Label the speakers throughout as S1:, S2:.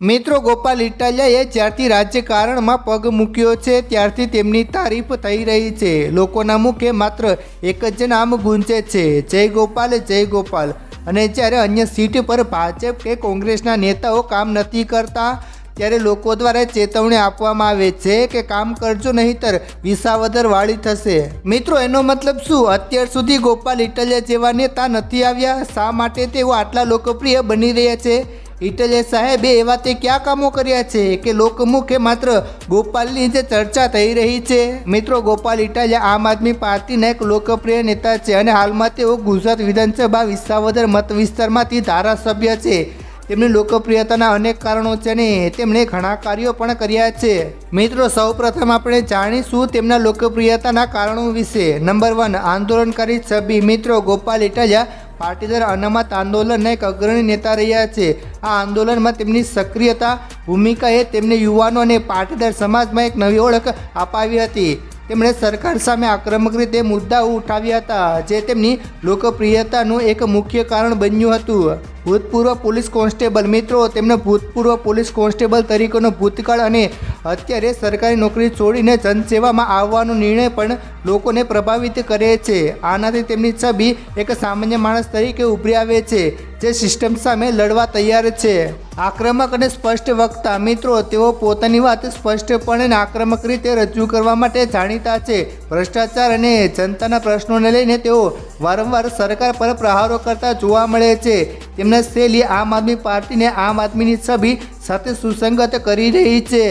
S1: મિત્રો, ગોપાલ ઇટાલિયાએ જ્યારથી રાજ્યકારણમાં પગ મૂક્યો છે, ત્યારથી તેમની તારીફ થઈ રહી છે. લોકોના મુખે માત્ર એક જ નામ ગુંજે છે. જય ગોપાલ જય ગોપાલ. અને જ્યારે અન્ય સીટ પર ભાજપ કે કોંગ્રેસના નેતાઓ કામ નથી કરતા, ત્યારે લોકો દ્વારા ચેતવણી આપવામાં આવે છે કે કામ કરજો, નહીંતર વિસાવદર વાળી થશે. મિત્રો, એનો મતલબ શું? અત્યાર સુધી ગોપાલ ઇટાલિયા જેવા નેતા નથી આવ્યા. શા માટે તેઓ આટલા લોકપ્રિય બની રહ્યા છે? ઇટાલિયા સાહેબે એવા તે ક્યાં કામો કર્યા છે? કે લોકમુખે માત્ર ગોપાલની જે ચર્ચા થઈ રહી છે? મિત્રો, ગોપાલ ઇટાલિયા આમ આદમી પાર્ટીના એક લોકપ્રિય નેતા છે અને હાલમાં તેઓ ગુજરાત વિધાનસભા વિસાવદર મત વિસ્તારમાંથી ધારાસભ્ય છે. તેમની લોકપ્રિયતાના અનેક કારણો છે ને તેમણે ઘણા કાર્યો પણ કર્યા છે. મિત્રો, સૌપ્રથમ આપણે જાણીશું તેમના લોકપ્રિયતાના કારણો વિશે. નંબર વન, આંદોલનકારી છબી. મિત્રો, ગોપાલ ઇટાલિયા પાટીદાર અનામત આંદોલનના એક અગ્રણી નેતા રહ્યા છે. આ આંદોલનમાં તેમની સક્રિયતા ભૂમિકાએ તેમને યુવાનો અને પાટીદાર સમાજમાં એક નવી ઓળખ અપાવી હતી. તેમણે સરકાર સામે આક્રમક રીતે મુદ્દાઓ ઉઠાવ્યા હતા, જે તેમની લોકપ્રિયતાનું એક મુખ્ય કારણ બન્યું હતું. ભૂતપૂર્વ પોલીસ કોન્સ્ટેબલ મિત્રો, તેમનો ભૂતપૂર્વ પોલીસ કોન્સ્ટેબલ તરીકેનો ભૂતકાળ અને અત્યારે સરકારી નોકરી છોડીને જનસેવામાં આવવાનો નિર્ણય પણ લોકોને પ્રભાવિત કરે છે. આનાથી તેમની છબી એક સામાન્ય માણસ તરીકે ઉભરી આવે છે, જે સિસ્ટમ સામે લડવા તૈયાર છે. આક્રમક અને સ્પષ્ટ વક્તા મિત્રો, તેઓ પોતાની વાત સ્પષ્ટપણે અને આક્રમક રીતે રજૂ કરવા માટે જાણીતા છે. ભ્રષ્ટાચાર અને જનતાના પ્રશ્નોને લઈને તેઓ વારંવાર સરકાર પર પ્રહારો કરતા જોવા મળે છે. તેમના શૈલી આમ આદમી પાર્ટીને આમ આદમીની છબી સાથે સુસંગત કરી રહી છે.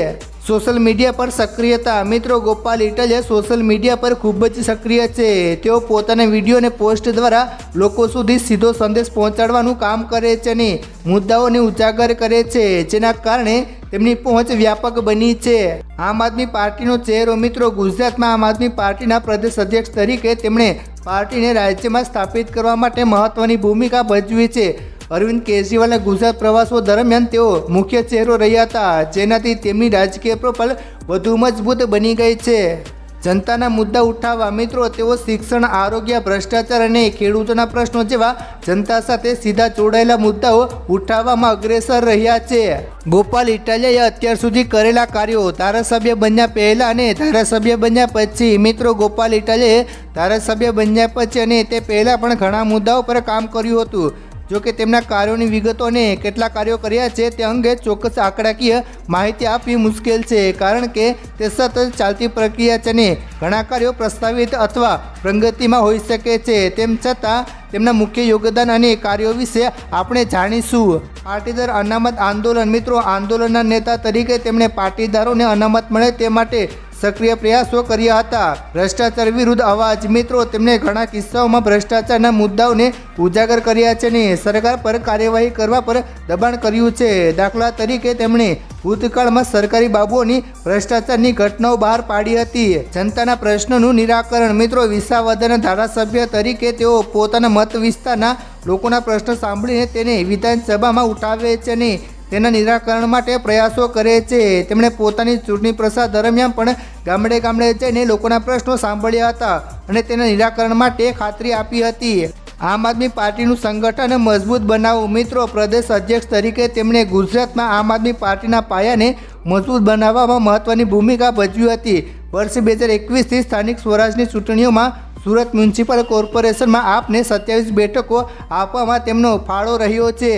S1: સોશિયલ મીડિયા પર સક્રિયતા. મિત્રો, ગોપાલ ઇટલે સોશિયલ મીડિયા પર ખૂબ જ સક્રિય છે. તેઓ પોતાના વીડિયો અને પોસ્ટ દ્વારા લોકો સુધી સીધો સંદેશ પહોંચાડવાનું કામ કરે છે અને મુદ્દાઓને ઉજાગર કરે છે, જેના કારણે તેમની પહોંચ વ્યાપક બની છે. આમ આદમી પાર્ટીનો ચહેરો, મિત્રો, ગુજરાતમાં આમ આદમી પાર્ટીના પ્રદેશ અધ્યક્ષ તરીકે તેમણે પાર્ટીને રાજ્યમાં સ્થાપિત કરવા માટે મહત્ત્વની ભૂમિકા ભજવી છે. અરવિંદ કેજરીવાલના ગુજરાત પ્રવાસો દરમિયાન તેઓ મુખ્ય ચહેરો રહ્યા હતા, જેનાથી તેમની રાજકીય પ્રોફાઇલ વધુ મજબૂત બની ગઈ છે. જનતાના મુદ્દા ઉઠાવવા મિત્રો, તેઓ શિક્ષણ, આરોગ્ય, ભ્રષ્ટાચાર અને ખેડૂતોના પ્રશ્નો જેવા જનતા સાથે સીધા જોડાયેલા મુદ્દાઓ ઉઠાવવામાં અગ્રેસર રહ્યા છે. ગોપાલ ઇટાલિયાએ અત્યાર સુધી કરેલા કાર્યો ધારાસભ્ય બન્યા પહેલા અને ધારાસભ્ય બન્યા પછી. મિત્રો, ગોપાલ ઇટાલિયાએ ધારાસભ્ય બન્યા પછી અને તે પહેલાં પણ ઘણા મુદ્દાઓ પર કામ કર્યું હતું. જો કે તેમના કાર્યોની વિગતો અને કેટલા કાર્યો કર્યા છે તે અંગે ચોક્કસ આંકડાકીય માહિતી આપવી મુશ્કેલ છે, કારણ કે તે સતત ચાલતી પ્રક્રિયા છે અને ઘણા કાર્યો પ્રસ્તાવિત અથવા પ્રગતિમાં હોઈ શકે છે. તેમ છતાં, તેમના મુખ્ય યોગદાન અને કાર્યો વિશે આપણે જાણીશું. પાટીદાર અનામત આંદોલન મિત્રો, આંદોલનના નેતા તરીકે તેમણે પાટીદારોને અનામત મળે તે માટે સક્રિય પ્રયાસો કર્યા હતા. ભ્રષ્ટાચાર વિરુદ્ધ અવાજ મિત્રો, તેમણે ઘણા કિસ્સાઓમાં ભ્રષ્ટાચારના મુદ્દાઓને ઉજાગર કર્યા છે અને સરકાર પર કાર્યવાહી કરવા પર દબાણ કર્યું છે. દાખલા તરીકે તેમણે ભૂતકાળમાં સરકારી બાબુઓની ભ્રષ્ટાચારની ઘટનાઓ બહાર પાડી હતી. જનતાના પ્રશ્નોનું નિરાકરણ મિત્રો, વિસાવદરના ધારાસભ્ય તરીકે તેઓ પોતાના મત વિસ્તારના લોકોના પ્રશ્નો સાંભળીને તેને વિધાનસભામાં ઉઠાવે છે અને તેના નિરાકરણ માટે પ્રયાસો કરે છે. તેમણે પોતાની ચૂંટણી પ્રસાર દરમિયાન પણ ગામડે ગામડે જઈને લોકોના પ્રશ્નો સાંભળ્યા હતા અને તેના નિરાકરણ માટે ખાતરી આપી હતી. આમ આદમી પાર્ટીનું સંગઠન મજબૂત બનાવવું મિત્રો, પ્રદેશ અધ્યક્ષ તરીકે તેમણે ગુજરાતમાં આમ આદમી પાર્ટીના પાયાને મજબૂત બનાવવામાં મહત્વની ભૂમિકા ભજવી હતી. વર્ષ બે હજાર એકવીસથી સ્થાનિક સ્વરાજની ચૂંટણીઓમાં સુરત મ્યુનિસિપલ કોર્પોરેશનમાં આપને સત્યાવીસ બેઠકો આપવામાં તેમનો ફાળો રહ્યો છે.